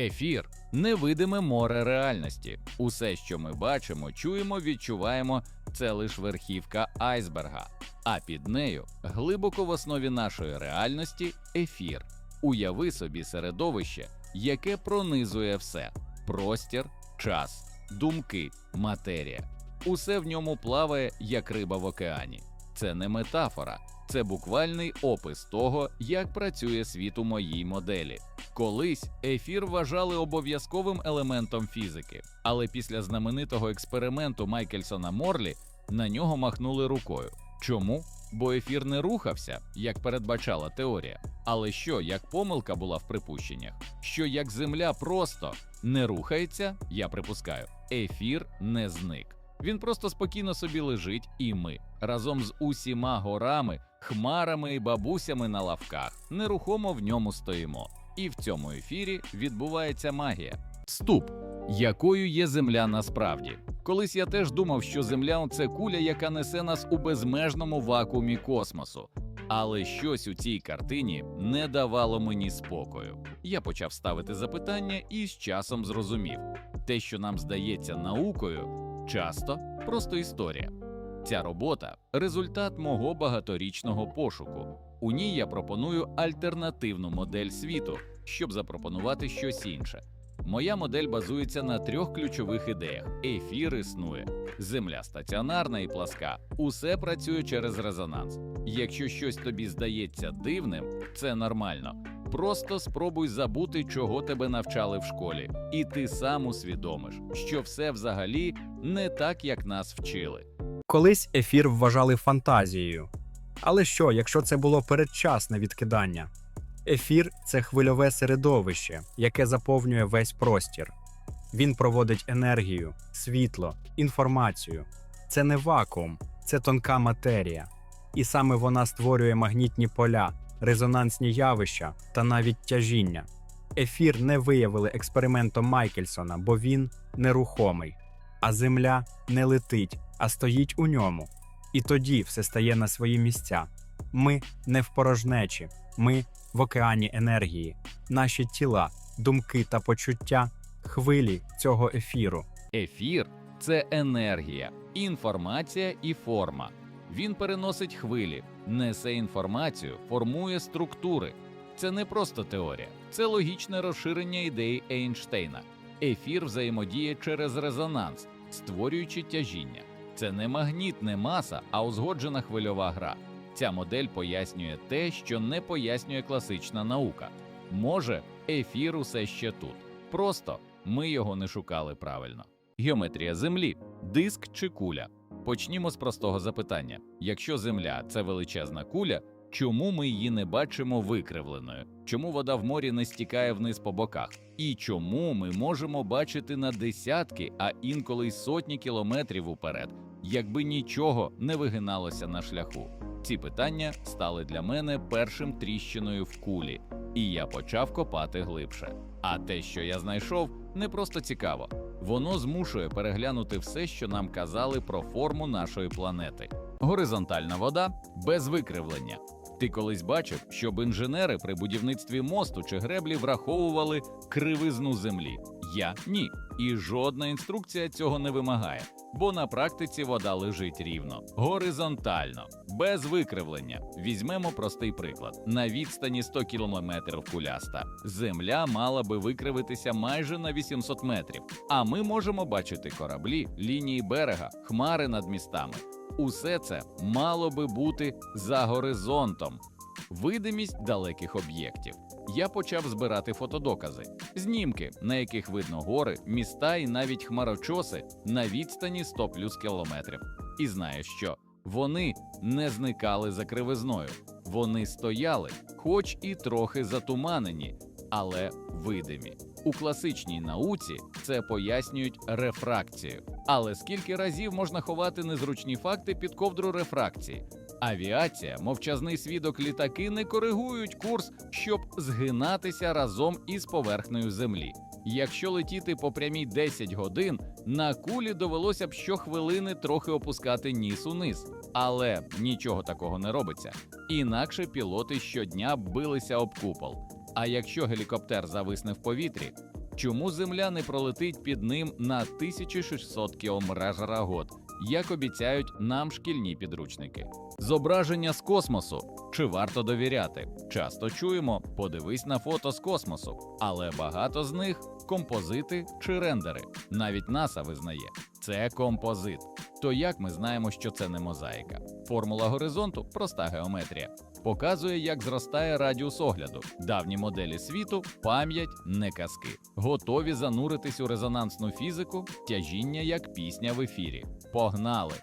Ефір невидиме море реальності. Усе, що ми бачимо, чуємо, відчуваємо, це лише верхівка айсберга. А під нею, глибоко в основі нашої реальності, ефір. Уяви собі середовище, яке пронизує все: простір, час, думки, матерія. Усе в ньому плаває, як риба в океані. Це не метафора, це буквальний опис того, як працює світ у моїй моделі. Колись ефір вважали обов'язковим елементом фізики, але після знаменитого експерименту Майкельсона Морлі на нього махнули рукою. Чому? Бо ефір не рухався, як передбачала теорія. Але що, як помилка була в припущеннях? Що як Земля просто не рухається, я припускаю, ефір не зник. Він просто спокійно собі лежить, і ми разом з усіма горами, хмарами і бабусями на лавках нерухомо в ньому стоїмо. І в цьому ефірі відбувається магія. Вступ. Якою є земля насправді? Колись я теж думав, що земля це куля, яка несе нас у безмежному вакуумі космосу. Але щось у цій картині не давало мені спокою. Я почав ставити запитання і з часом зрозумів: те, що нам здається наукою, часто просто історія. Ця робота результат мого багаторічного пошуку. У ній я пропоную альтернативну модель світу, щоб запропонувати щось інше. Моя модель базується на трьох ключових ідеях: ефір існує, земля стаціонарна і пласка, усе працює через резонанс. Якщо щось тобі здається дивним, це нормально. Просто спробуй забути, чого тебе навчали в школі, і ти сам усвідомиш, що все взагалі не так, як нас вчили. Колись ефір вважали фантазією. Але що, якщо це було передчасне відкидання? Ефір це хвильове середовище, яке заповнює весь простір. Він проводить енергію, світло, інформацію. Це не вакуум, це тонка матерія. І саме вона створює магнітні поля, резонансні явища та навіть тяжіння. Ефір не виявили експериментом Майкельсона, бо він нерухомий, а Земля не летить, а стоїть у ньому. І тоді все стає на свої місця. Ми не в порожнечі, ми в океані енергії, наші тіла, думки та почуття хвилі цього ефіру. Ефір це енергія, інформація і форма. Він переносить хвилі, несе інформацію, формує структури. Це не просто теорія, це логічне розширення ідеї Ейнштейна. Ефір взаємодіє через резонанс, створюючи тяжіння. Це не магніт, не маса, а узгоджена хвильова гра. Ця модель пояснює те, що не пояснює класична наука. Може, ефір усе ще тут. Просто ми його не шукали правильно. Геометрія Землі диск чи куля. Почнімо з простого запитання: якщо Земля це величезна куля, чому ми її не бачимо викривленою? Чому вода в морі не стікає вниз по боках? І чому ми можемо бачити на десятки, а інколи й сотні кілометрів уперед, якби нічого не вигиналося на шляху? Ці питання стали для мене першим тріщиною в кулі, і я почав копати глибше. А те, що я знайшов, не просто цікаво. Воно змушує переглянути все, що нам казали про форму нашої планети. Горизонтальна вода без викривлення. Ти колись бачив, щоб інженери при будівництві мосту чи греблі враховували кривизну землі? Я ні. І жодна інструкція цього не вимагає, бо на практиці вода лежить рівно, горизонтально, без викривлення. Візьмемо простий приклад: на відстані 100 кілометрів куляста земля мала би викривитися майже на 800 метрів. А ми можемо бачити кораблі, лінії берега, хмари над містами. Усе це мало би бути за горизонтом. Видимість далеких об'єктів. Я почав збирати фотодокази, знімки, на яких видно гори, міста і навіть хмарочоси на відстані 100 плюс кілометрів. І знаєш що? Вони не зникали за кривизною, вони стояли, хоч і трохи затуманені, але видимі. У класичній науці це пояснюють рефракцією. Але скільки разів можна ховати незручні факти під ковдру рефракції? Авіація, мовчазний свідок літаки не коригують курс, щоб згинатися разом із поверхнею землі. Якщо летіти по прямій 10 годин, на кулі довелося б щохвилини трохи опускати ніс униз. Але нічого такого не робиться. Інакше пілоти щодня билися об купол. А якщо гелікоптер зависне в повітрі, Чому Земля не пролетить під ним на 1600 км за год, як обіцяють нам шкільні підручники? Зображення з космосу. Чи варто довіряти? Часто чуємо, подивись на фото з космосу, але багато з них композити чи рендери. Навіть НАСА визнає, це композит. То як ми знаємо, що це не мозаїка? Формула горизонту проста геометрія. Показує, як зростає радіус огляду. Давні моделі світу, пам'ять, не казки. Готові зануритись у резонансну фізику, тяжіння як пісня в ефірі. Погнали!